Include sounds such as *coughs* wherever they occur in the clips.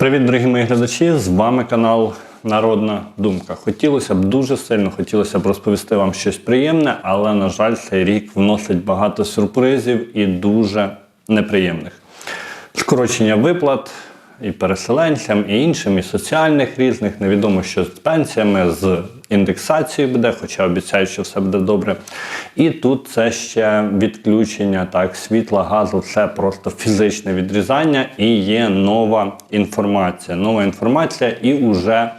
Привіт, дорогі мої глядачі! З вами канал Народна Думка. Хотілося б дуже сильно хотілося б розповісти вам щось приємне, але, на жаль, цей рік вносить багато сюрпризів і дуже неприємних. Скорочення виплат і переселенцям, і іншим, і соціальних різних. Невідомо, що з пенсіями, з індексацією буде, хоча обіцяють, що все буде добре. І тут це ще відключення так, світла, газу, це просто фізичне відрізання, і є нова інформація. Нова інформація і вже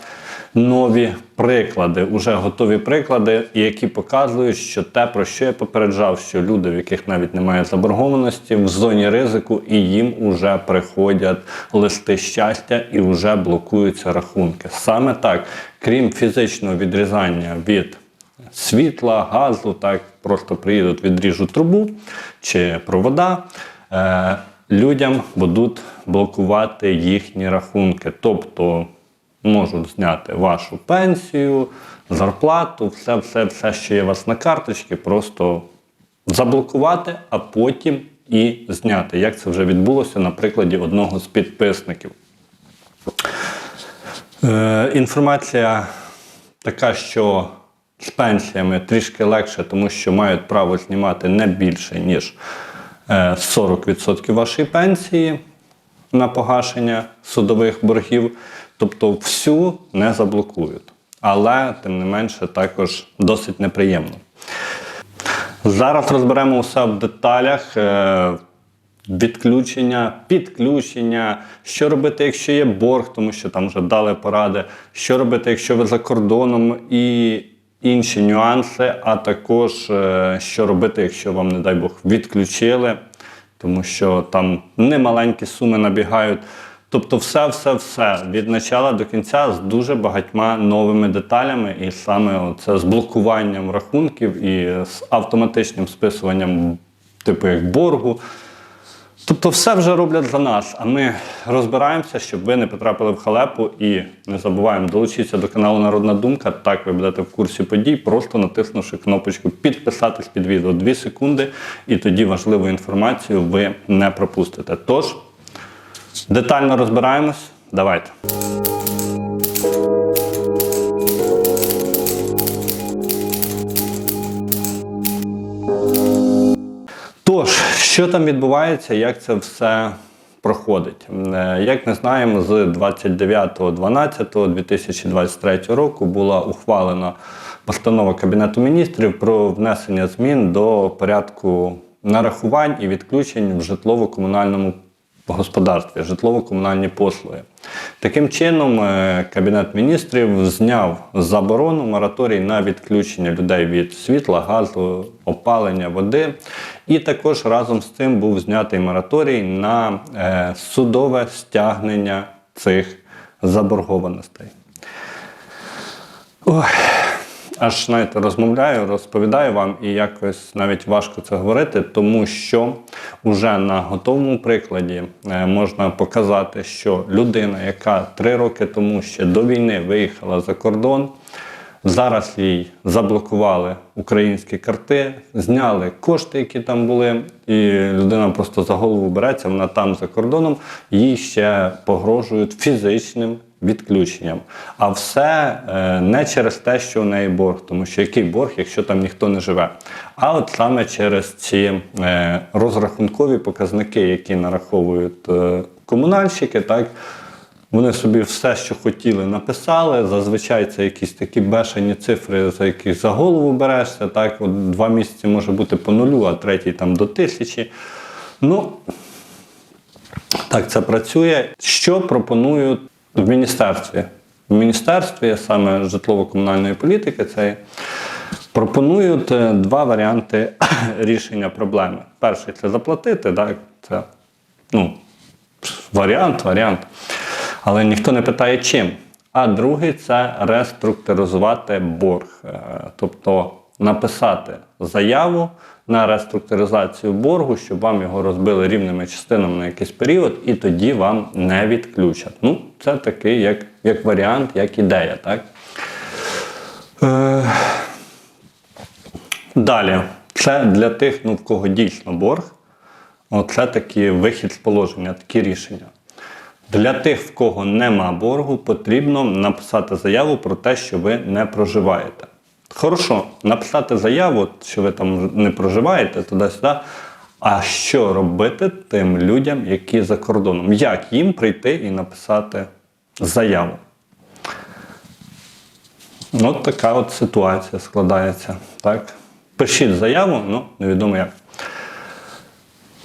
нові приклади, уже готові приклади, які показують, що те, про що я попереджав, що люди, в яких навіть немає заборгованості, в зоні ризику, і їм вже приходять листи щастя і вже блокуються рахунки. Саме так, крім фізичного відрізання від світла, газу, так просто приїдуть, відріжуть трубу чи провода. Е, людям будуть блокувати їхні рахунки. Тобто можуть зняти вашу пенсію, зарплату, все, все, все, що є у вас на карточці, просто заблокувати, а потім і зняти. Як це вже відбулося на прикладі одного з підписників. Е, інформація така, що з пенсіями трішки легше, тому що мають право знімати не більше, ніж е, 40% вашої пенсії на погашення судових боргів. Тобто всю не заблокують. Але, тим не менше, також досить неприємно. Зараз розберемо все в деталях. е, Відключення, підключення, що робити, якщо є борг, тому що там вже дали поради, що робити, якщо ви за кордоном, і інші нюанси, а також е, що робити, якщо вам, не дай Бог, відключили, тому що там немаленькі суми набігають. Тобто, все, все, все від початку до кінця з дуже багатьма новими деталями, і саме це з блокуванням рахунків і з автоматичним списуванням, типу як боргу. Тобто все вже роблять за нас, а ми розбираємося, щоб ви не потрапили в халепу і не забуваємо долучитися до каналу Народна Думка. Так ви будете в курсі подій, просто натиснувши кнопочку підписатись під відео 2 секунди, і тоді важливу інформацію ви не пропустите. Тож, детально розбираємось. Давайте. Тож, що там відбувається, як це все проходить? Е, Як ми знаємо, з 29.12.2023 року була ухвалена постанова Кабінету міністрів про внесення змін до порядку нарахувань і відключень в житлово-комунальному господарстві, житлово-комунальні послуги. Таким чином, е, Кабінет міністрів зняв заборону мораторій на відключення людей від світла, газу, опалення, води. І також разом з цим був знятий мораторій на е, судове стягнення цих заборгованостей. Ой, аж знаєте, розмовляю, розповідаю вам, і якось навіть важко це говорити, тому що вже на готовому прикладі е, можна показати, що людина, яка три роки тому ще до війни виїхала за кордон, зараз їй заблокували українські карти, зняли кошти, які там були, і людина просто за голову береться, вона там за кордоном, їй ще погрожують фізичним відключенням. А все е, не через те, що в неї борг, тому що який борг, якщо там ніхто не живе. А от саме через ці е, розрахункові показники, які нараховують е, комунальщики, так. Вони собі все, що хотіли, написали. Зазвичай це якісь такі бешені цифри, за які за голову берешся. Так, от два місяці може бути по нулю, а третій там до тисячі. Ну, так це працює. Що пропонують в міністерстві? В міністерстві саме житлово-комунальної політики це пропонують е, два варіанти *coughs* рішення проблеми. Перший це заплатити, так, це ну, варіант, варіант. Але ніхто не питає чим. А другий це реструктуризувати борг. Е, Тобто написати заяву на реструктуризацію боргу, щоб вам його розбили рівними частинами на якийсь період, і тоді вам не відключать. Ну, це такий як, як варіант, як ідея. Так? Е, Далі, це для тих, ну, в кого дійсно борг. Оце такий вихід з положення, такі рішення. Для тих, в кого нема боргу, потрібно написати заяву про те, що ви не проживаєте. Хорошо, написати заяву, що ви там не проживаєте туди-сюди. А що робити тим людям, які за кордоном? Як їм прийти і написати заяву? От така от ситуація складається. Так? Пишіть заяву, ну невідомо як.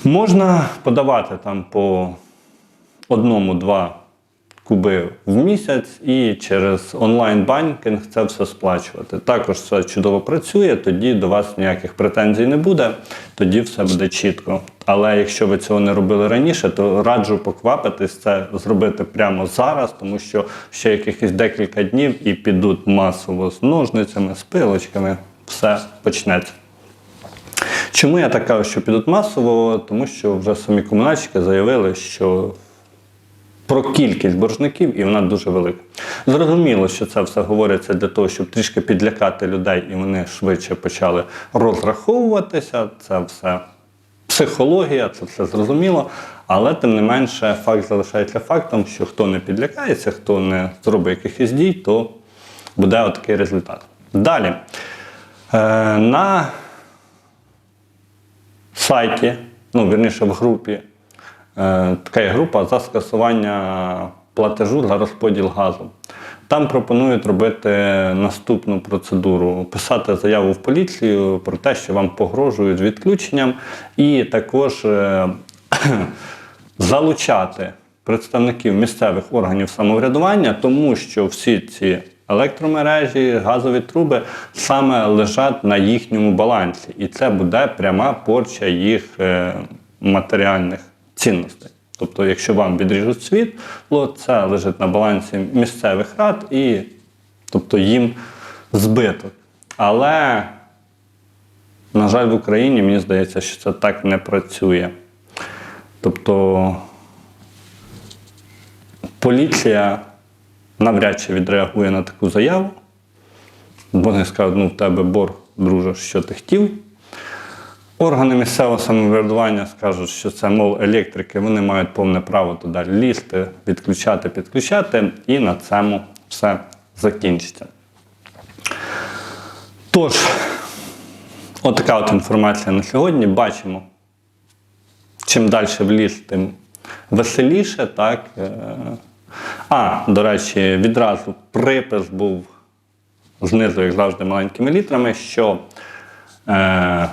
Можна подавати там по одному-два куби в місяць і через онлайн-банкінг це все сплачувати. Також все чудово працює, тоді до вас ніяких претензій не буде, тоді все буде чітко. Але якщо ви цього не робили раніше, то раджу поквапитись це зробити прямо зараз, тому що ще якихось декілька днів і підуть масово з ножницями, з пилочками, все почнеться. Чому я так кажу, що підуть масово? Тому що вже самі комунальщики заявили, що про кількість боржників, і вона дуже велика. Зрозуміло, що це все говориться для того, щоб трішки підлякати людей, і вони швидше почали розраховуватися. Це все психологія, це все зрозуміло. Але тим не менше, факт залишається фактом, що хто не підлякається, хто не зробить якихось дій, то буде отакий результат. Далі. Е, на сайті, ну, вірніше, в групі, така є група за скасування платежу за розподіл газу. Там пропонують робити наступну процедуру: писати заяву в поліцію про те, що вам погрожують відключенням, і також е, *coughs* залучати представників місцевих органів самоврядування, тому що всі ці електромережі, газові труби саме лежать на їхньому балансі, і це буде пряма порча їх е, матеріальних цінностей. Тобто, якщо вам відріжуть світло, це лежить на балансі місцевих рад і тобто їм збиток. Але, на жаль, в Україні мені здається, що це так не працює. Тобто поліція навряд чи відреагує на таку заяву. Вони скажуть, ну в тебе борг, друже, що ти хотів. Органи місцевого самоврядування скажуть, що це, мов електрики, вони мають повне право туди лізти, відключати, підключати, і на цьому все закінчиться. Тож, отака от інформація на сьогодні. Бачимо, чим далі в ліс, тим веселіше. Так? Е, А, до речі, відразу припис був знизу, як завжди, маленькими літрами, що е,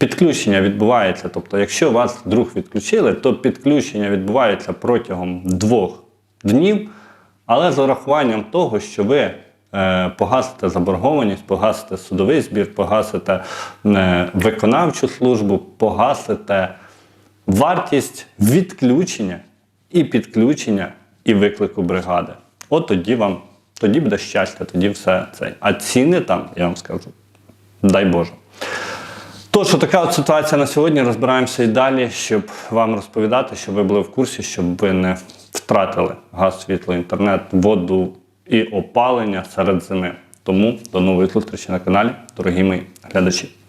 підключення відбувається. Тобто, якщо вас вдруг відключили, то підключення відбувається протягом двох днів, але з урахуванням того, що ви е, погасите заборгованість, погасите судовий збір, погасите е, виконавчу службу, погасите вартість відключення і підключення і виклику бригади. От тоді вам тоді буде щастя, тоді все це. А ціни там, я вам скажу, дай Боже. Тож, така от ситуація на сьогодні. Розбираємося і далі, щоб вам розповідати, щоб ви були в курсі, щоб ви не втратили газ, світло, інтернет, воду і опалення серед зими. Тому до нової зустрічі на каналі, дорогі мої глядачі.